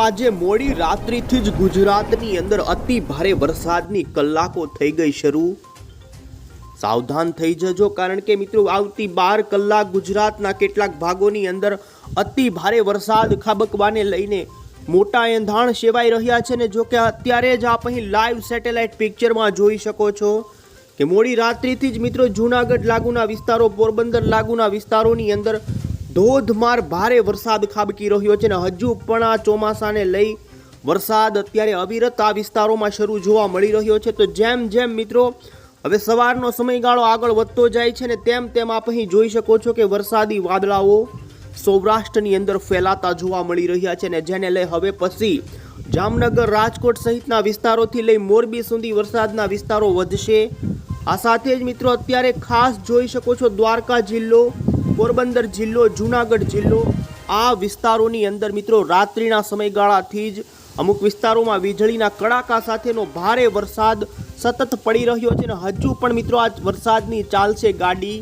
આજે મોડી રાત્રિથી જ ગુજરાતની અંદર અતિ ભારે વરસાદની કલાકો થઈ ગઈ શરૂ. સાવધાન થઈ જજો કારણ કે મિત્રો આવતી બાર કલાક ગુજરાતના કેટલાક ભાગોની અંદર અતિ ભારે વરસાદ ખાબકવાને લઈને મોટા એંધાણ સેવાઈ રહ્યા છે ને જો કે અત્યારે જ આપ અહીં લાઈવ સેટેલાઇટ પિક્ચરમાં જોઈ શકો છો કે મોડી રાત્રિથી જ મિત્રો જૂનાગઢ લાગુના વિસ્તારો, પોરબંદર લાગુના વિસ્તારોની અંદર ધોધમાર ભારે વરસાદ ખાબકી રહ્યો છે ને હજુ પણ આ ચોમાસાને લઈ વરસાદ અત્યારે અવિરત આ વિસ્તારોમાં શરૂ જોવા મળી રહ્યો છે. તો જેમ જેમ મિત્રો, હવે સવારનો સમયગાળો આગળ વધતો જાય છે ને તેમ તેમ આપ અહીં જોઈ શકો છો કે વરસાદી વાદળાઓ સૌરાષ્ટ્રની અંદર ફેલાતા જોવા મળી રહ્યા છે ને જેને લઈ હવે પછી જામનગર, રાજકોટ સહિતના વિસ્તારોથી લઈ મોરબી સુધી વરસાદના વિસ્તારો વધશે. આ સાથે જ મિત્રો, અત્યારે ખાસ જોઈ શકો છો દ્વારકા જિલ્લો પોરબંદર જિલ્લો, જુનાગઢ જિલ્લો, આ વિસ્તારોની અંદર મિત્રો રાત્રિના સમયગાળાથી જ અમુક વિસ્તારોમાં વીજળીના કડાકા સાથેનો ભારે વરસાદ સતત પડી રહ્યો છે ને હજુ પણ મિત્રો આ વરસાદની ચાલશે ગાડી.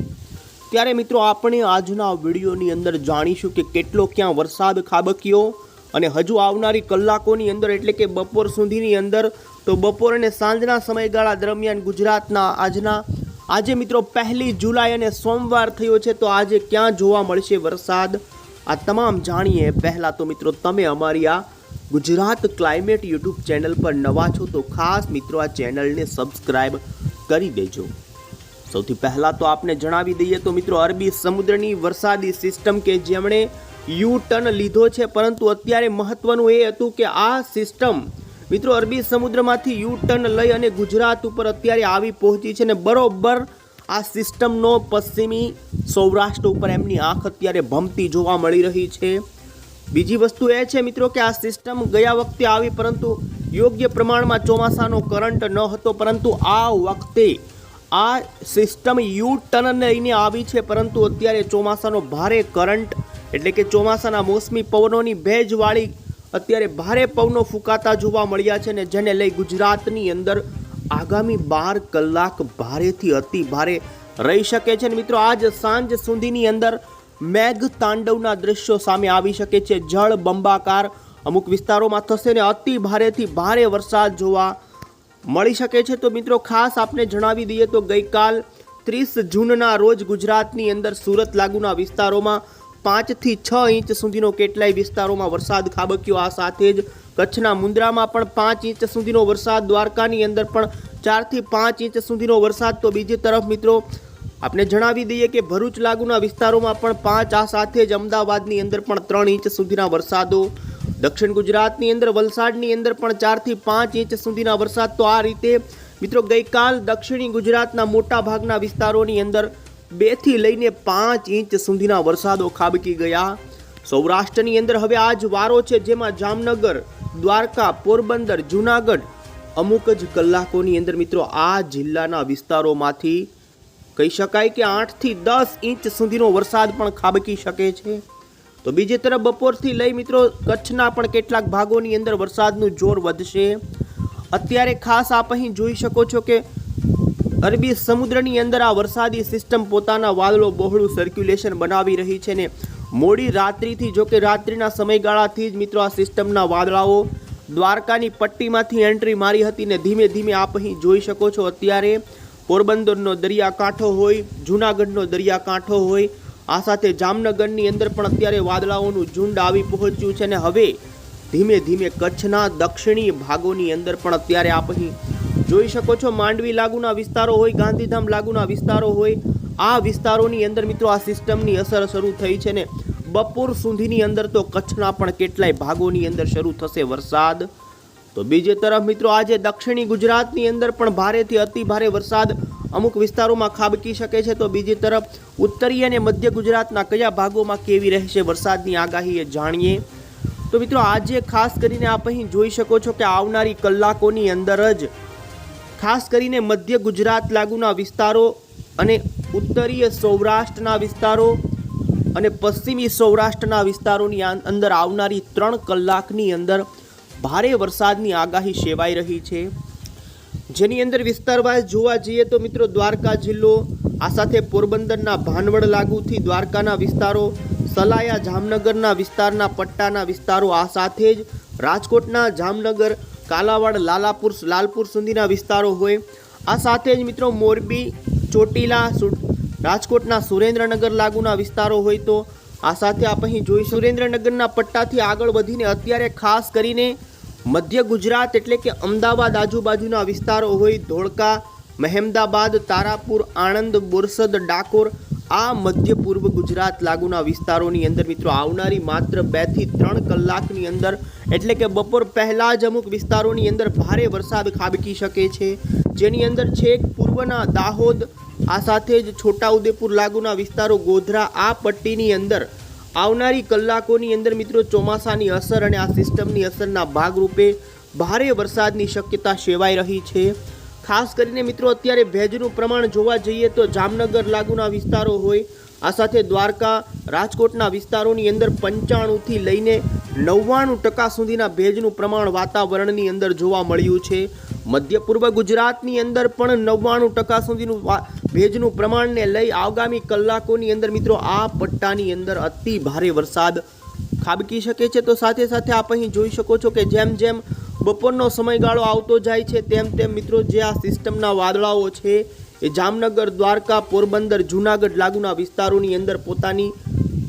ત્યારે મિત્રો આપણે આજના વિડીયોની અંદર જાણીશું કે કેટલો ક્યાં વરસાદ ખાબક્યો અને હજુ આવનારી કલાકોની અંદર એટલે કે બપોર સુધીની અંદર તો બપોર અને સાંજના સમયગાળા દરમિયાન ગુજરાતના આજના આજે મિત્રો પહેલી જુલાઈ અને સોમવાર થયો છે, તો આજે ક્યાં જોવા મળશે વરસાદ? આ તમામ જાણીએ. પહેલાં તો મિત્રો તમે અમારી આ ગુજરાત ક્લાઇમેટ યુટ્યુબ ચેનલ પર નવા છો, તો ખાસ મિત્રો આ ચેનલને સબસ્ક્રાઈબ કરી દેજો. સૌથી પહેલાં તો આપને જણાવી દઈએ, તો મિત્રો અરબી સમુદ્રની વરસાદી સિસ્ટમ કે જેમણે યુ ટર્ન લીધો છે, પરંતુ અત્યારે મહત્વનું એ હતું કે આ સિસ્ટમ મિત્રો, અરબી સમુદ્રમાંથી યુ ટર્ન લઈ અને ગુજરાત ઉપર અત્યારે આવી પહોંચી છે ને બરોબર આ સિસ્ટમનો પશ્ચિમી સૌરાષ્ટ્ર ઉપર એમની આંખ અત્યારે ભમતી જોવા મળી રહી છે. બીજી વસ્તુ એ છે મિત્રો કે આ સિસ્ટમ ગયા વખતે આવી, પરંતુ યોગ્ય પ્રમાણમાં ચોમાસાનો કરંટ ન હતો, પરંતુ આ વખતે આ સિસ્ટમ યુ ટર્ન લઈને આવી છે, પરંતુ અત્યારે ચોમાસાનો ભારે કરંટ, એટલે કે ચોમાસાના મોસમી પવનોની ભેજવાળી અત્યારે ભારે પવનો ફૂંકાતા જોવા મળ્યા છે ને જેને લઈ ગુજરાતની અંદર આગામી બાર કલાક ભારેથી અતિ ભારે રહી શકે છે ને મિત્રો, આજ સાંજ સુધીની અંદર મેઘ તાંડવના દ્રશ્યો સામે આવી શકે છે. જળ બંબાકાર અમુક વિસ્તારોમાં થશે ને અતિ ભારેથી ભારે વરસાદ જોવા મળી શકે છે. તો મિત્રો, ખાસ આપને જણાવી દઈએ તો ગઈકાલ ત્રીસ જૂનના રોજ ગુજરાતની અંદર સુરત લાગુના વિસ્તારોમાં પાંચથી છ ઇંચ સુધીનો કેટલાય વિસ્તારોમાં વરસાદ ખાબક્યો. આ સાથે જ કચ્છના મુન્દ્રામાં પણ પાંચ ઇંચ સુધીનો વરસાદ, દ્વારકાની અંદર પણ ચારથી પાંચ ઇંચ સુધીનો વરસાદ. તો બીજી તરફ મિત્રો આપણે જણાવી દઈએ કે ભરૂચ લાગુના વિસ્તારોમાં પણ પાંચ, આ સાથે જ અમદાવાદની અંદર પણ ત્રણ ઇંચ સુધીના વરસાદો. દક્ષિણ ગુજરાતની અંદર, વલસાડની અંદર પણ ચારથી પાંચ ઇંચ સુધીના વરસાદ. તો આ રીતે મિત્રો ગઈકાલ દક્ષિણી ગુજરાતના મોટા ભાગના વિસ્તારોની અંદર બેથી લઈને પાંચ ઇંચ સુધીના વરસાદો ખાબકી ગયા. સૌરાષ્ટ્રની અંદર હવે આ જ વારો છે, જેમાં જામનગર, દ્વારકા, પોરબંદર, જુનાગઢ, અમુક જ કલાકોની અંદર મિત્રો આ જિલ્લાના વિસ્તારોમાંથી કહી શકાય કે આઠથી દસ ઇંચ સુધીનો વરસાદ પણ ખાબકી શકે છે. તો બીજી તરફ બપોરથી લઈ મિત્રો કચ્છના પણ કેટલાક ભાગોની અંદર વરસાદનું જોર વધશે. અત્યારે ખાસ આપ અહીં જોઈ શકો છો કે અરબી સમુદ્રની અંદર આ વરસાદી સિસ્ટમ પોતાના વાદળો બહોળું સર્ક્યુલેશન બનાવી રહી છે ને મોડી રાત્રિથી જો કે રાત્રિના સમયગાળાથી જ મિત્રો આ સિસ્ટમના વાદળાઓ દ્વારકાની પટ્ટીમાંથી એન્ટ્રી મારી હતી ને ધીમે ધીમે આપ અહીં જોઈ શકો છો અત્યારે પોરબંદરનો દરિયાકાંઠો હોય, જૂનાગઢનો દરિયાકાંઠો હોય, આ સાથે જામનગરની અંદર પણ અત્યારે વાદળાઓનું ઝુંડ આવી પહોંચ્યું છે ને હવે ધીમે ધીમે કચ્છના દક્ષિણી ભાગોની અંદર પણ અત્યારે આપ અહીં જોઈ શકો છો, માંડવી લાગુના વિસ્તારો હોય, ગાંધીધામ લાગુના વિસ્તારો હોય, આ વિસ્તારોની અંદર મિત્રો આ સિસ્ટમની અસર શરૂ થઈ છે ને બપોર સુધીની અંદર તો કચ્છના પણ કેટલાય ભાગોની અંદર શરૂ થશે વરસાદ. તો બીજી તરફ મિત્રો આજે દક્ષિણી ગુજરાતની અંદર પણ ભારેથી અતિ ભારે વરસાદ અમુક વિસ્તારોમાં ખાબકી શકે છે. તો બીજી તરફ ઉત્તરીય અને મધ્ય ગુજરાતના કયા ભાગોમાં કેવી રહેશે વરસાદની આગાહી એ જાણીએ. તો મિત્રો આજે ખાસ કરીને આપ અહીં જોઈ શકો છો કે આવનારી કલાકોની અંદર જ ખાસ કરીને મધ્ય ગુજરાત લાગુના વિસ્તારો અને ઉત્તરીય સૌરાષ્ટ્રના વિસ્તારો અને પશ્ચિમી સૌરાષ્ટ્રના વિસ્તારોની અંદર આવનારી ત્રણ કલાકની અંદર ભારે વરસાદની આગાહી સેવાઈ રહી છે. જેની અંદર વિસ્તારવાઇઝ જોવા જઈએ તો મિત્રો દ્વારકા જિલ્લો, આ સાથે પોરબંદરના ભાનવડ લાગુથી દ્વારકાના વિસ્તારો, સલાયા જામનગરના વિસ્તારના પટ્ટાના વિસ્તારો, આ સાથે જ રાજકોટના જામનગર કાલાવાડ, લાલાપુર, લાલપુર સુધીના વિસ્તારો હોય. આ સાથે જ મિત્રો મોરબી, ચોટીલા રાજકોટના સુરેન્દ્રનગર લાગુના વિસ્તારો હોય તો આ સાથે આપ અહીં જોઈ સુરેન્દ્રનગરના પટ્ટાથી આગળ વધીને અત્યારે ખાસ કરીને મધ્ય ગુજરાત એટલે કે અમદાવાદ આજુબાજુના વિસ્તારો હોય. ધોળકા, મહેમદાબાદ, તારાપુર, આણંદ, બોરસદ, ડાકોર આ મધ્ય પૂર્વ ગુજરાત લાગુના વિસ્તારોની અંદર મિત્રો આવનારી માત્ર બેથી ત્રણ કલાકની અંદર, એટલે કે બપોર પહેલા જ અમુક વિસ્તારોની અંદર ભારે વરસાદ ખાબકી શકે છે. જેની અંદર છેક પૂર્વના દાહોદ, આ સાથે જ છોટાઉદેપુર લાગુના વિસ્તારો ગોધરા, આ પટ્ટીની અંદર આવનારી કલાકોની અંદર મિત્રો ચોમાસાની અસર અને આ સિસ્ટમની અસરના ભાગરૂપે ભારે વરસાદની શક્યતા સેવાઈ રહી છે. ખાસ કરીને મિત્રો અત્યારે ભેજનું પ્રમાણ જોવા જઈએ તો જામનગર લાગુના વિસ્તારો હોય, આ સાથે દ્વારકા, રાજકોટના વિસ્તારોની અંદર પંચાણુંથી લઈને નવ્વાણું ટકા સુધીના ભેજનું પ્રમાણ વાતાવરણની અંદર જોવા મળ્યું છે. મધ્ય પૂર્વ ગુજરાતની અંદર પણ નવ્વાણું ટકા સુધીનું ભેજનું પ્રમાણને લઈ આગામી કલાકોની અંદર મિત્રો આ પટ્ટાની અંદર અતિ ભારે વરસાદ ખાબકી શકે છે. તો સાથે સાથે આપ અહીં જોઈ શકો છો કે જેમ જેમ બપોરનો સમયગાળો આવતો જાય છે, તેમ તેમ મિત્રો જે આ સિસ્ટમના વાદળાઓ છે, એ જામનગર, દ્વારકા, પોરબંદર, જૂનાગઢ લાગુના વિસ્તારોની અંદર પોતાની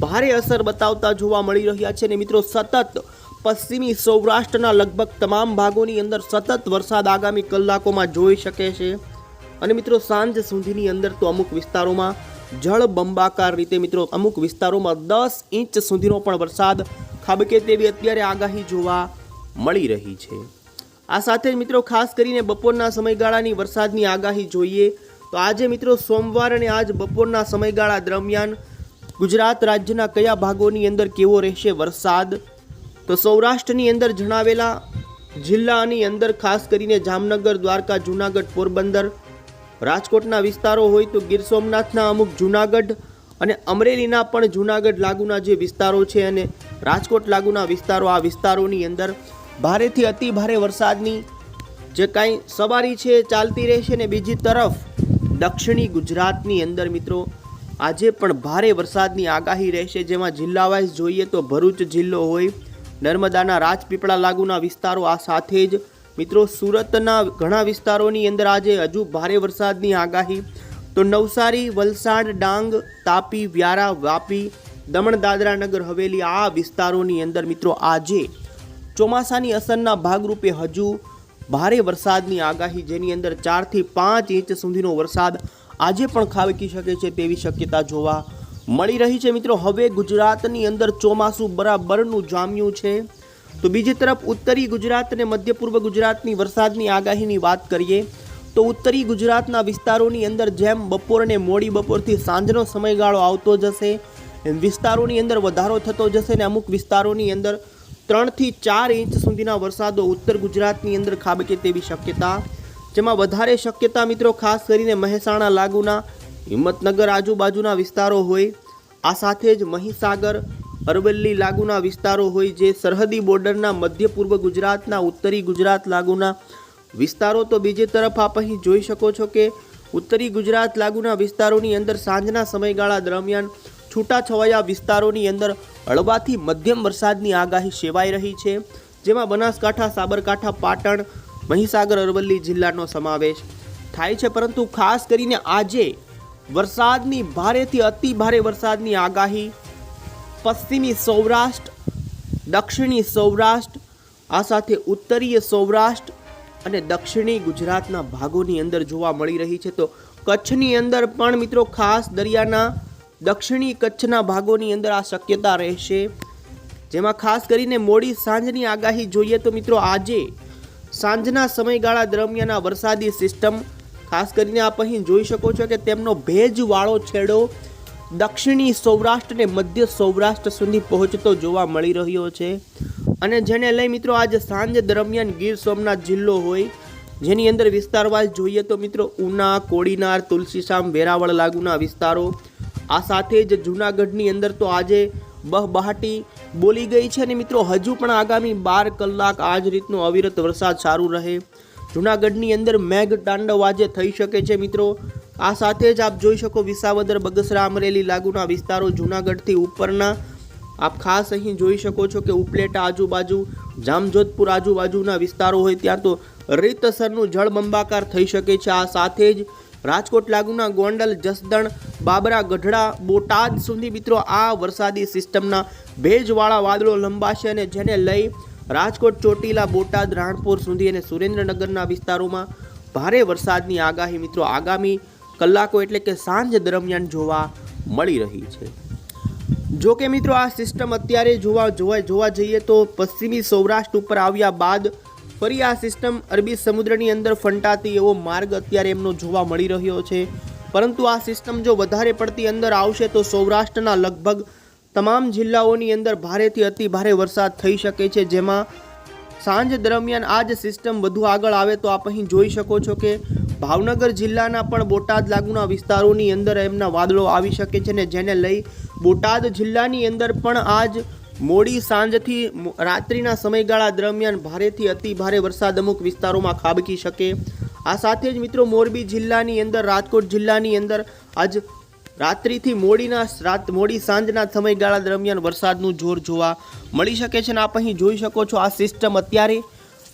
ભારે અસર બતાવતા જોવા મળી રહ્યા છે. અને મિત્રો, સતત પશ્ચિમી સૌરાષ્ટ્રના લગભગ તમામ ભાગોની અંદર સતત વરસાદ આગામી કલાકોમાં જોઈ શકે છે. અને મિત્રો, સાંજ સુધીની અંદર તો અમુક વિસ્તારોમાં જળ બંબાકાર રીતે મિત્રો, અમુક વિસ્તારોમાં દસ ઇંચ સુધીનો પણ વરસાદ, ખાબકે તેવી અત્યારે આગાહી જોવા મળી રહી છે. આ સાથે જ મિત્રો ખાસ કરીને બપોરના સમયગાળાની વરસાદની આગાહી જોઈએ તો આજે મિત્રો સોમવાર અને આજ બપોરના સમયગાળા દરમિયાન ગુજરાત રાજ્યના કયા ભાગોની અંદર કેવો રહેશે વરસાદ? તો સૌરાષ્ટ્રની અંદર જણાવેલા જિલ્લાની અંદર ખાસ કરીને જામનગર, દ્વારકા, જૂનાગઢ, પોરબંદર, રાજકોટના વિસ્તારો હોય તો ગીર સોમનાથના અમુક જૂનાગઢ અને અમરેલીના પણ જૂનાગઢ લાગુના જે વિસ્તારો છે અને રાજકોટ લાગુના વિસ્તારો આ વિસ્તારોની અંદર ભારેથી અતિ ભારે વરસાદની જે કાંઈ સવારી છે, ચાલતી રહેશે ને બીજી તરફ દક્ષિણી ગુજરાતની અંદર મિત્રો આજે પણ ભારે વરસાદની આગાહી રહેશે. જેમાં જિલ્લા વાઇઝ જોઈએ તો ભરૂચ જિલ્લો હોય, નર્મદાના રાજપીપળા લાગુના વિસ્તારો આ સાથે જ. મિત્રો સુરતના ઘણા વિસ્તારોની અંદર આજે હજુ ભારે વરસાદની આગાહી. તો નવસારી, વલસાડ, ડાંગ, તાપી, વ્યારા, વાપી, દમણ દાદરા નગર હવેલી આ વિસ્તારોની અંદર મિત્રો આજે ચોમાસાની અસરના ભાગરૂપે હજુ ભારે વરસાદની આગાહી, જેની અંદર ચારથી પાંચ ઇંચ સુધીનો વરસાદ આજે પણ ખાબકી શકે છે તેવી શક્યતા જોવા મળી રહી છે. મિત્રો, હવે ગુજરાતની અંદર ચોમાસું બરાબરનું જામ્યું છે. તો બીજી તરફ ઉત્તરી ગુજરાત અને મધ્ય પૂર્વ ગુજરાતની વરસાદની આગાહીની વાત કરીએ, તો ઉત્તરી ગુજરાતના વિસ્તારોની અંદર જેમ બપોર અને મોડી બપોરથી સાંજનો સમયગાળો આવતો જશે વિસ્તારોની અંદર વધારો થતો જશે ને અમુક વિસ્તારોની અંદર ત્રણથી ચાર ઇંચ સુધીના વરસાદો ઉત્તર ગુજરાતની અંદર ખાબકે તેવી શક્યતા, જેમાં વધારે શક્યતા મિત્રો ખાસ કરીને મહેસાણા લાગુના, હિંમતનગર આજુબાજુના વિસ્તારો હોય, આ સાથે જ મહીસાગર, અરવલ્લી લાગુના વિસ્તારો હોય જે સરહદી બોર્ડરના મધ્ય પૂર્વ ગુજરાતના ઉત્તરી ગુજરાત લાગુના વિસ્તારો. તો બીજી તરફ આપ અહીં જોઈ શકો છો કે ઉત્તરી ગુજરાત લાગુના વિસ્તારોની અંદર સાંજના સમયગાળા દરમિયાન છૂટાછવાયા વિસ્તારોની અંદર હળવાથી મધ્યમ વરસાદની આગાહી સેવાઈ રહી છે, જેમાં બનાસકાંઠા, સાબરકાંઠા, પાટણ, મહીસાગર, અરવલ્લી જિલ્લાનો સમાવેશ થાય છે. પરંતુ ખાસ કરીને આજે વરસાદની ભારેથી અતિ ભારે વરસાદની આગાહી પશ્ચિમી સૌરાષ્ટ્ર, દક્ષિણી સૌરાષ્ટ્ર, આ સાથે ઉત્તરીય સૌરાષ્ટ્ર અને દક્ષિણી ગુજરાતના ભાગોની અંદર જોવા મળી રહી છે. તો કચ્છની અંદર પણ મિત્રો ખાસ દરિયાના દક્ષિણી કચ્છના ભાગોની અંદર આ શક્યતા રહેશે. જેમાં ખાસ કરીને મોડી સાંજની આગાહી જોઈએ તો મિત્રો આજે સાંજના સમયગાળા દરમિયાન આ વરસાદી સિસ્ટમ, ખાસ કરીને આપ અહીં જોઈ શકો છો કે તેમનો ભેજવાળો છેડો દક્ષિણી સૌરાષ્ટ્ર અને મધ્ય સૌરાષ્ટ્ર સુધી પહોંચતો જોવા મળી રહ્યો છે. અને જેને લઈ મિત્રો આજે સાંજ દરમિયાન ગીર સોમનાથ જિલ્લો હોય, જેની અંદર વિસ્તારવાઇઝ જોઈએ તો મિત્રો ઉના, કોડીનાર, તુલસીશામ, વેરાવળ લાગુના વિસ્તારો આ સાથે જ જૂનાગઢની અંદર તો આજે બહબહાટી બોલી ગઈ છે અને મિત્રો હજુ પણ આગામી બાર કલાક આ જ રીતનો અવિરત વરસાદ સારું રહે. જૂનાગઢની અંદર મેઘ તાંડવ આજે થઈ શકે છે મિત્રો. આ સાથે જ આપ જોઈ શકો વિસાવદર, બગસરા, અમરેલી લાગુના વિસ્તારો જૂનાગઢથી ઉપરના. આપ ખાસ અહીં જોઈ શકો છો કે ઉપલેટા આજુબાજુ, જામજોધપુર આજુબાજુના વિસ્તારો હોય ત્યાં તો રીતસરનું જળબંબાકાર થઈ શકે છે. આ સાથે જ રાજકોટ લાગુના ગોંડલ, જસદણ, બાબરા, ગઢડા, બોટાદ સુધી મિત્રો આ વરસાદી સિસ્ટમના ભેજવાળા વાદળો લંબાશે અને જેને લઈ રાજકોટ, ચોટીલા, બોટાદ, રાણપુર સુધી અને સુરેન્દ્રનગરના વિસ્તારોમાં ભારે વરસાદની આગાહી મિત્રો આગામી કલાકો એટલે કે સાંજ દરમિયાન જોવા મળી રહી છે. જો કે મિત્રો આ સિસ્ટમ અત્યારે જોવા જોવા જોવા જઈએ તો પશ્ચિમી સૌરાષ્ટ્ર ઉપર આવ્યા બાદ ફરી આ સિસ્ટમ અરબી સમુદ્રની અંદર ફંટાતી એવો માર્ગ અત્યારે એમનો જોવા મળી રહ્યો છે. પરંતુ આ સિસ્ટમ જો વધારે પડતી અંદર આવશે તો સૌરાષ્ટ્રના લગભગ તમામ જિલ્લાઓની અંદર ભારેથી અતિ ભારે વરસાદ થઈ શકે છે. જેમાં સાંજ દરમિયાન આ જ સિસ્ટમ વધુ આગળ આવે તો આપ અહીં જોઈ શકો છો કે ભાવનગર જિલ્લાના પણ બોટાદ લાગુના વિસ્તારોની અંદર એમના વાદળો આવી શકે છે ને જેને લઈ બોટાદ જિલ્લાની અંદર પણ આજ મોડી સાંજથી રાત્રિના સમયગાળા દરમિયાન ભારેથી અતિ ભારે વરસાદ અમુક વિસ્તારોમાં ખાબકી શકે. આ સાથે જ મિત્રો મોરબી જિલ્લાની અંદર, રાજકોટ જિલ્લાની અંદર આજ રાત્રિથી મોડીના રાત મોડી સાંજના સમયગાળા દરમિયાન વરસાદનું જોર જોવા મળી શકે છે અને આપ અહીં જોઈ શકો છો આ સિસ્ટમ અત્યારે.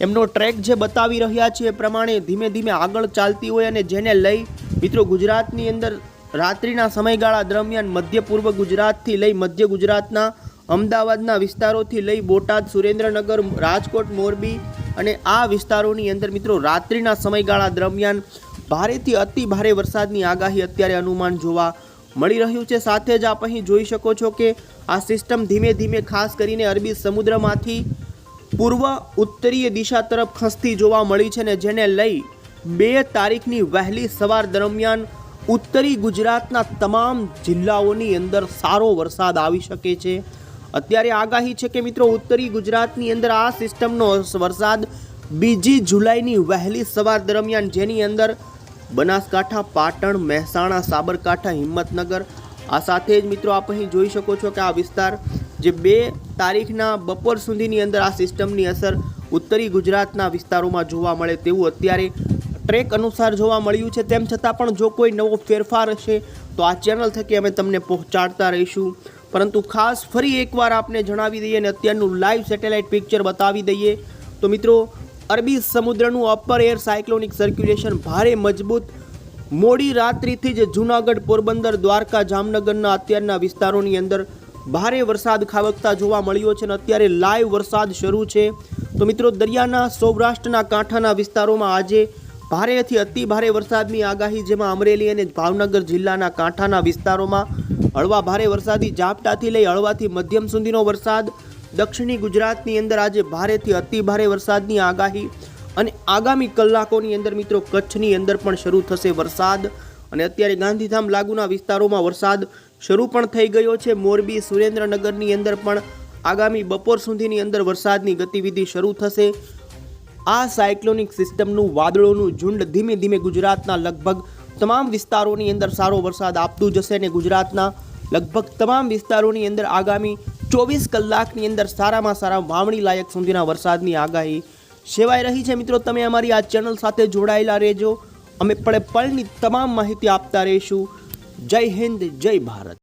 એમનો ટ્રેક જે બતાવી રહ્યા છે એ પ્રમાણે ધીમે ધીમે આગળ ચાલતી હોય અને જેને લઈ મિત્રો ગુજરાતની અંદર રાત્રિના સમયગાળા દરમિયાન મધ્ય પૂર્વ ગુજરાતથી લઈ મધ્ય ગુજરાતના અમદાવાદના વિસ્તારોથી લઈ બોટાદ, સુરેન્દ્રનગર, રાજકોટ, મોરબી અને આ વિસ્તારોની અંદર મિત્રો રાત્રિના સમયગાળા દરમિયાન ભારેથી અતિ ભારે વરસાદની આગાહી અત્યારે અનુમાન જોવા મળી રહ્યું છે. સાથે જ આપ અહીં જોઈ શકો છો કે આ સિસ્ટમ ધીમે ધીમે ખાસ કરીને અરબી સમુદ્રમાંથી પૂર્વ ઉત્તરીય દિશા તરફ ખસતી જોવા મળી છે ને જેને લઈ બે તારીખની વહેલી સવાર દરમિયાન ઉત્તરી ગુજરાતના તમામ જિલ્લાઓની અંદર સારો વરસાદ આવી શકે છે. અત્યારે આગાહી છે કે મિત્રો ઉત્તરી ગુજરાતની અંદર આ સિસ્ટમનો વરસાદ બીજી જુલાઈની વહેલી સવાર દરમિયાન જેની અંદર બનાસકાંઠા, પાટણ, મહેસાણા, સાબરકાંઠા, હિંમતનગર આ સાથે જ મિત્રો આપ અહીં જોઈ શકો છો કે આ વિસ્તાર જે બે તારીખના બપોર સુધીની અંદર આ સિસ્ટમની અસર ઉત્તરી ગુજરાતના વિસ્તારોમાં જોવા મળે તેવું અત્યારે ટ્રેક અનુસાર જોવા મળ્યું છે. તેમ છતાં પણ જો કોઈ નવો ફેરફાર હશે તો આ ચેનલ થકી અમે તમને પહોંચાડતા રહીશું. પરંતુ ખાસ ફરી એકવાર આપને જણાવી દઈએ અને અત્યારનું લાઈવ સેટેલાઇટ પિક્ચર બતાવી દઈએ. તો મિત્રો, અરબી સમુદ્રનું અપર એર સાયક્લોનિક સર્ક્યુલેશન ભારે મજબૂત. મોડી રાત્રિથી જ જૂનાગઢ પોરબંદર, દ્વારકા, જામનગરના અત્યારના વિસ્તારોની અંદર ભારે વરસાદ ખાબકતા જોવા મળ્યો છે અને અત્યારે લાઈવ વરસાદ શરૂ છે. તો મિત્રો, દરિયાના સૌરાષ્ટ્રના કાંઠાના વિસ્તારોમાં આજે ભારેથી અતિ ભારે વરસાદની આગાહી, જેમાં અમરેલી અને ભાવનગર જિલ્લાના કાંઠાના વિસ્તારોમાં હળવા ભારે વરસાદી ઝાપટાથી લઈ હળવાથી મધ્યમ સુધીનો વરસાદ. દક્ષિણી ગુજરાતની અંદર આજે ભારેથી અતિ ભારે વરસાદની આગાહી અને આગામી કલાકોની અંદર મિત્રો કચ્છની અંદર પણ શરૂ થશે વરસાદ. અને અત્યારે ગાંધીધામ લાગુના વિસ્તારોમાં વરસાદ શરૂ પણ થઈ ગયો છે. મોરબી, સુરેન્દ્રનગરની અંદર પણ આગામી બપોર સુધીની અંદર વરસાદની ગતિવિધિ શરૂ થશે. આ સાયક્લોનિક સિસ્ટમનું વાદળોનું ઝુંડ ધીમે ધીમે ગુજરાતના લગભગ તમામ વિસ્તારોની અંદર સારો વરસાદ આપતું જશે અને ગુજરાતના લગભગ તમામ વિસ્તારોની અંદર આગામી ચોવીસ કલાકની અંદર સારામાં સારા વાવણી લાયક સુધીના વરસાદની આગાહી સેવાઈ રહી છે. મિત્રો, તમે અમારી આ ચેનલ સાથે જોડાયેલા રહેજો. અમે પળે પળની તમામ માહિતી આપતા રહીશું. જય હિન્દ, જય ભારત.